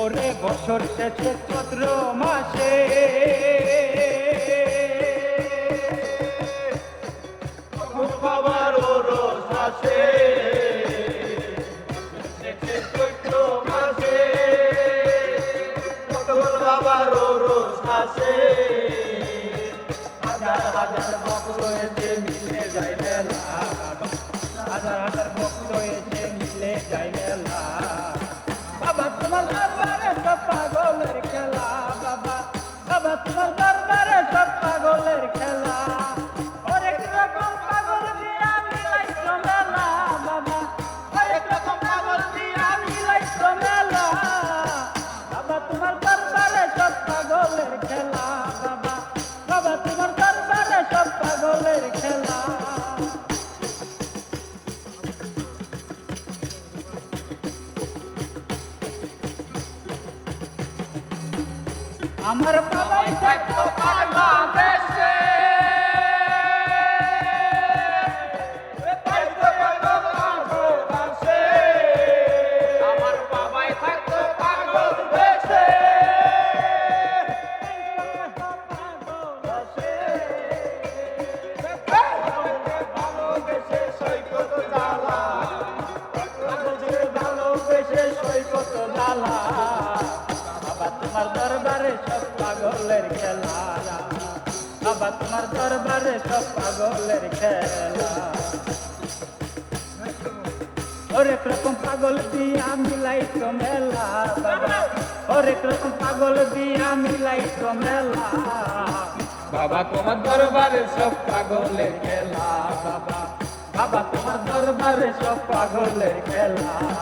ওরে বছর শেষে চৈত্র মাসে। বাবার রোজ আসে। বাবার রোজ আছে হাজার হাজার আমার বাবাই থাকতো বাংলাদেশে পাগলের খেলা। বাবা তোমার দরবারে সব পাগলের খেলা। হরেক রকম পাগল দিয়া মিলাই তো মেলা হরেক রকম পাগল দিয়া মিলাই তো মেলা। বাবা, তোমার দরবারে সব পাগলের খেলা, বাবা। বাবা, তোমার দরবারে সব পাগলের খেলা।